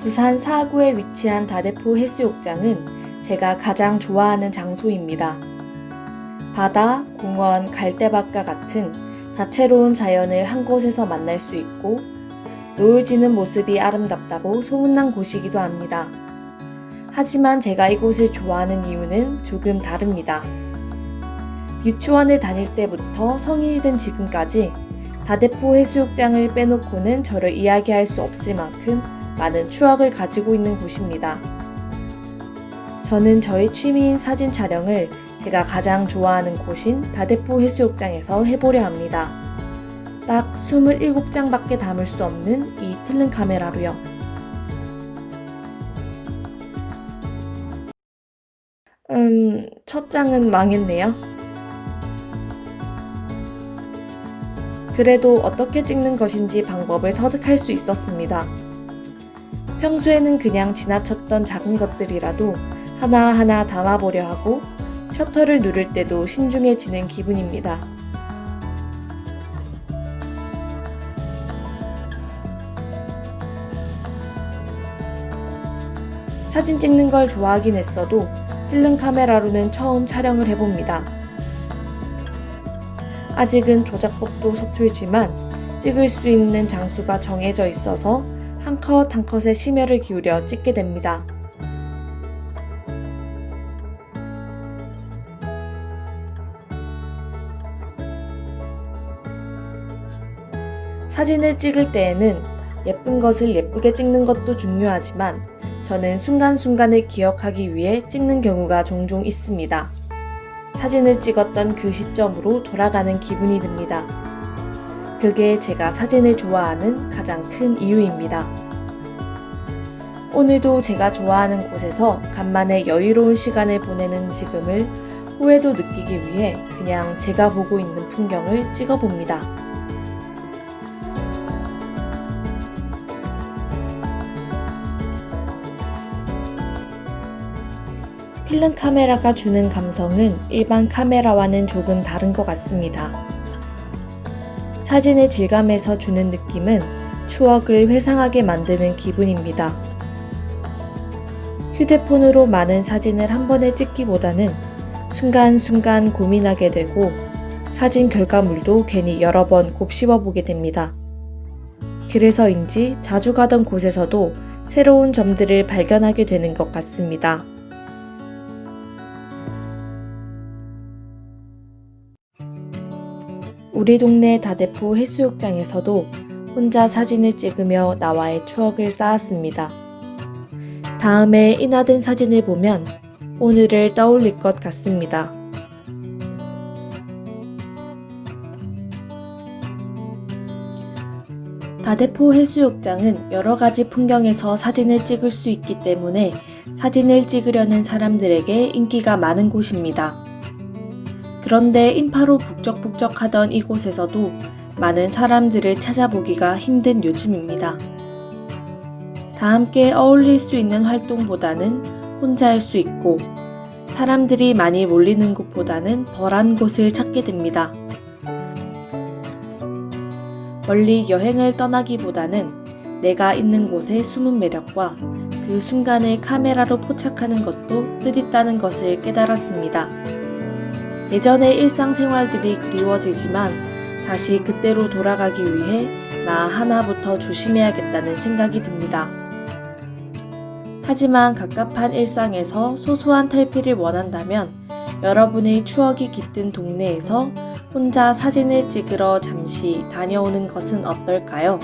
부산 사구에 위치한 다대포 해수욕장은 제가 가장 좋아하는 장소입니다. 바다, 공원, 갈대밭과 같은 다채로운 자연을 한 곳에서 만날 수 있고 노을 지는 모습이 아름답다고 소문난 곳이기도 합니다. 하지만 제가 이곳을 좋아하는 이유는 조금 다릅니다. 유치원을 다닐 때부터 성인이 된 지금까지 다대포 해수욕장을 빼놓고는 저를 이야기할 수 없을 만큼 많은 추억을 가지고 있는 곳입니다. 저는 저의 취미인 사진 촬영을 제가 가장 좋아하는 곳인 다대포 해수욕장에서 해보려 합니다. 딱 27장밖에 담을 수 없는 이 필름 카메라로요. 음, 첫 장은 망했네요. 그래도 어떻게 찍는 것인지 방법을 터득할 수 있었습니다. 평소에는 그냥 지나쳤던 작은 것들이라도 하나하나 담아보려 하고 셔터를 누를 때도 신중해지는 기분입니다. 사진 찍는 걸 좋아하긴 했어도 필름 카메라로는 처음 촬영을 해봅니다. 아직은 조작법도 서툴지만 찍을 수 있는 장수가 정해져 있어서 한 컷 한 컷에 심혈을 기울여 찍게 됩니다. 사진을 찍을 때에는 예쁜 것을 예쁘게 찍는 것도 중요하지만 저는 순간순간을 기억하기 위해 찍는 경우가 종종 있습니다. 사진을 찍었던 그 시점으로 돌아가는 기분이 듭니다. 그게 제가 사진을 좋아하는 가장 큰 이유입니다. 오늘도 제가 좋아하는 곳에서 간만에 여유로운 시간을 보내는 지금을 후회도 느끼기 위해 그냥 제가 보고 있는 풍경을 찍어봅니다. 필름 카메라가 주는 감성은 일반 카메라와는 조금 다른 것 같습니다. 사진의 질감에서 주는 느낌은 추억을 회상하게 만드는 기분입니다. 휴대폰으로 많은 사진을 한 번에 찍기보다는 순간순간 고민하게 되고 사진 결과물도 괜히 여러 번 곱씹어 보게 됩니다. 그래서인지 자주 가던 곳에서도 새로운 점들을 발견하게 되는 것 같습니다. 우리 동네 다대포 해수욕장에서도 혼자 사진을 찍으며 나와의 추억을 쌓았습니다. 다음에 인화된 사진을 보면 오늘을 떠올릴 것 같습니다. 다대포 해수욕장은 여러 가지 풍경에서 사진을 찍을 수 있기 때문에 사진을 찍으려는 사람들에게 인기가 많은 곳입니다. 그런데 인파로 북적북적하던 이곳에서도 많은 사람들을 찾아보기가 힘든 요즘입니다. 다 함께 어울릴 수 있는 활동보다는 혼자 할 수 있고 사람들이 많이 몰리는 곳보다는 덜한 곳을 찾게 됩니다. 멀리 여행을 떠나기보다는 내가 있는 곳의 숨은 매력과 그 순간을 카메라로 포착하는 것도 뜻있다는 것을 깨달았습니다. 예전의 일상생활들이 그리워지지만 다시 그때로 돌아가기 위해 나 하나부터 조심해야겠다는 생각이 듭니다. 하지만 갑갑한 일상에서 소소한 탈피를 원한다면 여러분의 추억이 깃든 동네에서 혼자 사진을 찍으러 잠시 다녀오는 것은 어떨까요?